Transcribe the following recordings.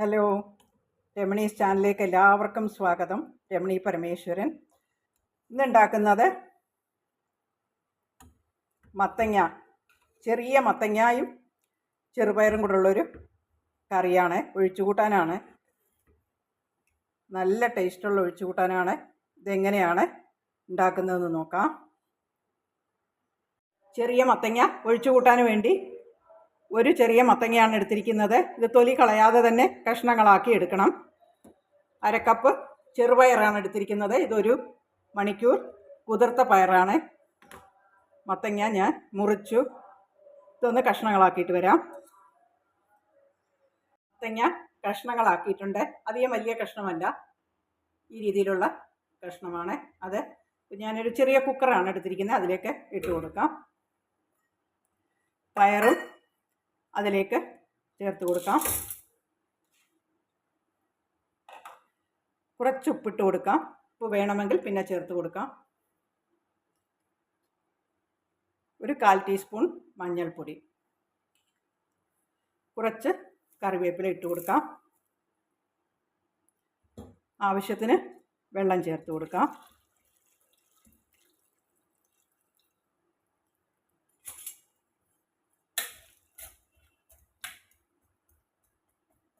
Hello Ramani's ചാനലിലേക്ക് എല്ലാവർക്കും സ്വാഗതം. രമണി പരമേശ്വരൻ. ഇന്നുണ്ടാക്കുന്നത് മത്തങ്ങ ചെറിയ മത്തങ്ങയും ചെറുപയറും കൂടെയുള്ളൊരു കറിയാണ്. ഒഴിച്ചുകൂട്ടാനാണ്. നല്ല ടേസ്റ്റുള്ള ഒഴിച്ചുകൂട്ടാനാണ് ഇതെങ്ങനെയാണ് ഉണ്ടാക്കുന്നതെന്ന് നോക്കാം. ചെറിയ മത്തങ്ങ ഒഴിച്ചുകൂട്ടാൻ വേണ്ടി ഒരു ചെറിയ മത്തങ്ങയാണ് എടുത്തിരിക്കുന്നത്. ഇത് തൊലി കളയാതെ തന്നെ കഷ്ണങ്ങളാക്കി എടുക്കണം. അരക്കപ്പ് ചെറുപയറാണ് എടുത്തിരിക്കുന്നത്. ഇതൊരു മണിക്കൂർ കുതിർത്ത പയറാണ്. മത്തങ്ങ ഞാൻ മുറിച്ചു. ഇതൊന്ന് കഷ്ണങ്ങളാക്കിയിട്ട് വരാം. മത്തങ്ങ കഷ്ണങ്ങളാക്കിയിട്ടുണ്ട്. അധികം വലിയ കഷ്ണമല്ല. ഈ രീതിയിലുള്ള കഷ്ണമാണ് അത്. ഞാനൊരു ചെറിയ കുക്കറാണ് എടുത്തിരിക്കുന്നത്. അതിലേക്ക് ഇട്ട് കൊടുക്കാം. പയറും അതിലേക്ക് ചേർത്ത് കൊടുക്കാം. കുറച്ച് ഉപ്പിട്ട് കൊടുക്കാം. ഉപ്പ് വേണമെങ്കിൽ പിന്നെ ചേർത്ത് കൊടുക്കാം. ഒരു കാൽ ടീസ്പൂൺ മഞ്ഞൾപ്പൊടി. കുറച്ച് കറിവേപ്പില ഇട്ട് കൊടുക്കാം. ആവശ്യത്തിന് വെള്ളം ചേർത്ത് കൊടുക്കാം.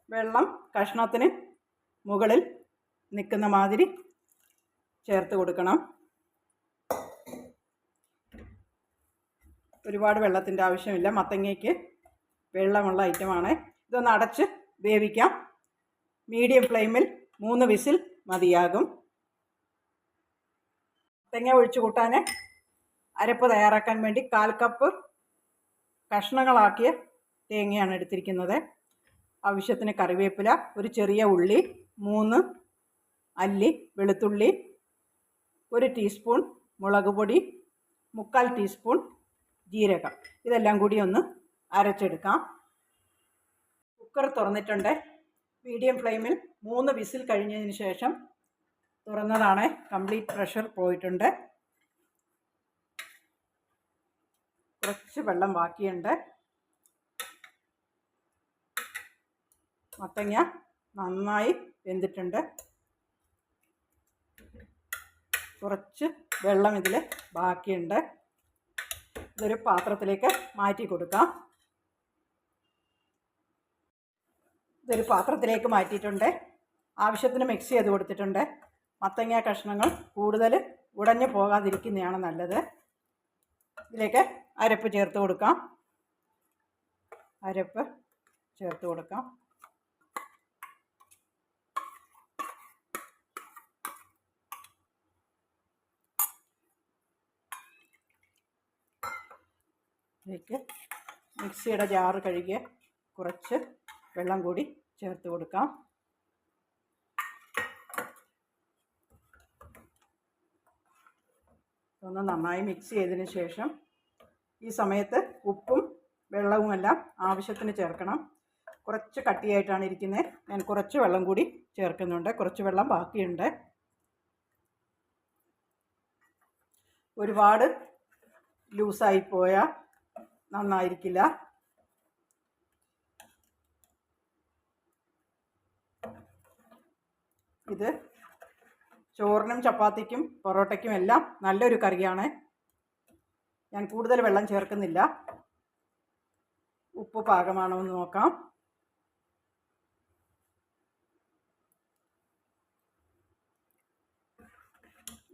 വെള്ളം കഷ്ണത്തിന് മുകളിൽ നിൽക്കുന്ന മാതിരി ചേർത്ത് കൊടുക്കണം. ഒരുപാട് വെള്ളത്തിന്റെ ആവശ്യമില്ല. മത്തങ്ങയ്ക്ക് വെള്ളമുള്ള ഐറ്റമാണ്. ഇതൊന്ന് അടച്ച് വേവിക്കാം. മീഡിയം ഫ്ലെയിമിൽ മൂന്ന് വിസിൽ മതിയാകും. മത്തങ്ങ ഒഴിച്ചു കൂട്ടാൻ അരപ്പ് തയ്യാറാക്കാൻ വേണ്ടി കാൽ കപ്പ് കഷ്ണങ്ങളാക്കിയ തേങ്ങയാണ് എടുത്തിരിക്കുന്നത്. ആവശ്യത്തിന് കറിവേപ്പില ഒരു ചെറിയ ഉള്ളി മൂന്ന് അല്ലി വെളുത്തുള്ളി ഒരു ടീസ്പൂൺ മുളക് പൊടി മുക്കാൽ ടീസ്പൂൺ ജീരകം. ഇതെല്ലാം കൂടി ഒന്ന് അരച്ചെടുക്കാം. കുക്കർ തുറന്നിട്ടുണ്ട്. മീഡിയം ഫ്ലെയിമിൽ മൂന്ന് വിസിൽ കഴിഞ്ഞതിന് ശേഷം തുറന്നതാണ് കംപ്ലീറ്റ് പ്രഷർ പോയിട്ടുണ്ട്. കുറച്ച് വെള്ളം ബാക്കിയുണ്ട്. മത്തങ്ങ നന്നായി വെന്തിട്ടുണ്ട്. കുറച്ച് വെള്ളം ഇതിൽ ബാക്കിയുണ്ട്. ഇതൊരു പാത്രത്തിലേക്ക് മാറ്റി കൊടുക്കാം. ഇതൊരു പാത്രത്തിലേക്ക് മാറ്റിയിട്ടുണ്ട്. ആവശ്യത്തിന് മിക്സ് ചെയ്ത് കൊടുത്തിട്ടുണ്ട്. മത്തങ്ങ കഷ്ണങ്ങൾ കൂടുതൽ ഉടഞ്ഞു പോകാതിരിക്കുന്നതാണ് നല്ലത്. ഇതിലേക്ക് അരപ്പ് ചേർത്ത് കൊടുക്കാം. അരപ്പ് ചേർത്ത് കൊടുക്കാം. ഇതിലേക്ക് മിക്സിയുടെ ജാറ് കഴുകിയ കുറച്ച് വെള്ളം കൂടി ചേർത്ത് കൊടുക്കാം. ഒന്ന് നന്നായി മിക്സ് ചെയ്തതിന് ശേഷം ഈ സമയത്ത് ഉപ്പും വെള്ളവും എല്ലാം ആവശ്യത്തിന് ചേർക്കണം. കുറച്ച് കട്ടിയായിട്ടാണ് ഇരിക്കുന്നത്. ഞാൻ കുറച്ച് വെള്ളം കൂടി ചേർക്കുന്നുണ്ട്. കുറച്ച് വെള്ളം ബാക്കിയുണ്ട്. ഒരുപാട് ലൂസായി പോയാൽ നന്നായിരിക്കില്ല. ഇത് ചോറിനും ചപ്പാത്തിക്കും പൊറോട്ടയ്ക്കും എല്ലാം നല്ലൊരു കറിയാണ്. ഞാൻ കൂടുതൽ വെള്ളം ചേർക്കുന്നില്ല. ഉപ്പ് പാകമാണോ എന്ന് നോക്കാം.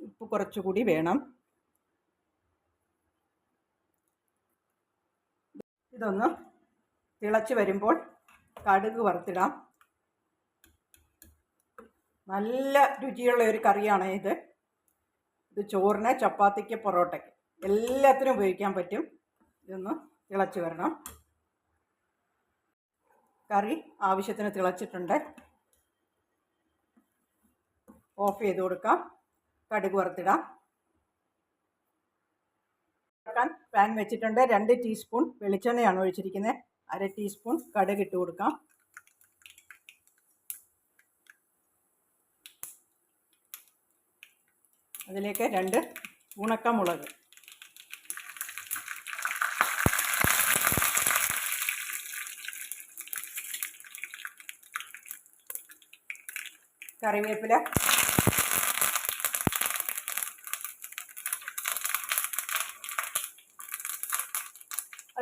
ഉപ്പ് കുറച്ചുകൂടി വേണം. ഇതൊന്ന് തിളച്ച് വരുമ്പോൾ കടുക് വറുത്തിടാം. നല്ല രുചിയുള്ള ഒരു കറിയാണ് ഇത്. ഇത് ചോറിന് ചപ്പാത്തിക്ക് പൊറോട്ടയ്ക്ക്. എല്ലാത്തിനും ഉപയോഗിക്കാൻ പറ്റും. ഇതൊന്ന് തിളച്ച് വരണം. കറി ആവശ്യത്തിന് തിളച്ചിട്ടുണ്ട്. ഓഫ് ചെയ്ത് കൊടുക്കാം. കടുക് വറുത്തിടാം. ഉണ്ടാക്കാൻ പാൻ വെച്ചിട്ടുണ്ട്. രണ്ട് ടീസ്പൂൺ വെളിച്ചെണ്ണയാണ് ഒഴിച്ചിരിക്കുന്നത് അര ടീസ്പൂൺ കടുക് ഇട്ട് കൊടുക്കാം. അതിലേക്ക് രണ്ട് ഉണക്കമുളക്. കറിവേപ്പില.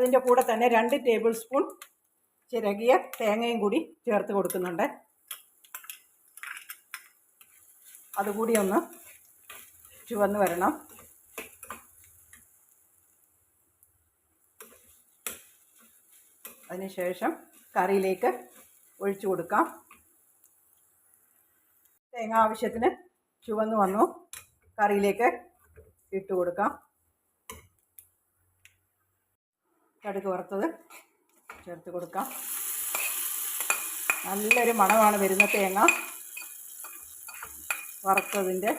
അതിന്റെ കൂടെ തന്നെ രണ്ട് ടേബിൾ സ്പൂൺ ചിരകിയ തേങ്ങയും കൂടി ചേർത്ത് കൊടുക്കുന്നുണ്ട്. അതുകൂടി ഒന്ന് ചുവന്ന് വരണം. അതിനുശേഷം കറിയിലേക്ക് ഒഴിച്ചു കൊടുക്കാം. തേങ്ങ ആവശ്യത്തിന് ചുവന്ന് വന്നു. കറിയിലേക്ക് ഇട്ട് കൊടുക്കാം. കടുക് വറുത്തത് ചേർത്ത് കൊടുക്കാം. നല്ലൊരു മണമാണ് വരുന്ന തേങ്ങ വറുത്തതിന്റെ.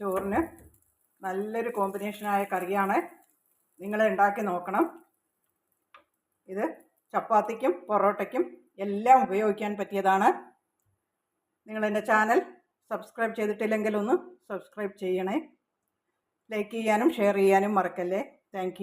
ചോറിന് നല്ലൊരു കോമ്പിനേഷനായ കറിയാണ്. നിങ്ങൾ ഉണ്ടാക്കി നോക്കണം. ഇത് ചപ്പാത്തിക്കും പൊറോട്ടയ്ക്കും എല്ലാം ഉപയോഗിക്കാൻ പറ്റിയതാണ്. നിങ്ങൾ എന്റെ ചാനൽ സബ്സ്ക്രൈബ് ചെയ്തിട്ടില്ലെങ്കിൽ ഒന്ന് സബ്സ്ക്രൈബ് ചെയ്യണേ. ലൈക്ക് ചെയ്യാനും ഷെയർ ചെയ്യാനും മറക്കല്ലേ. താങ്ക്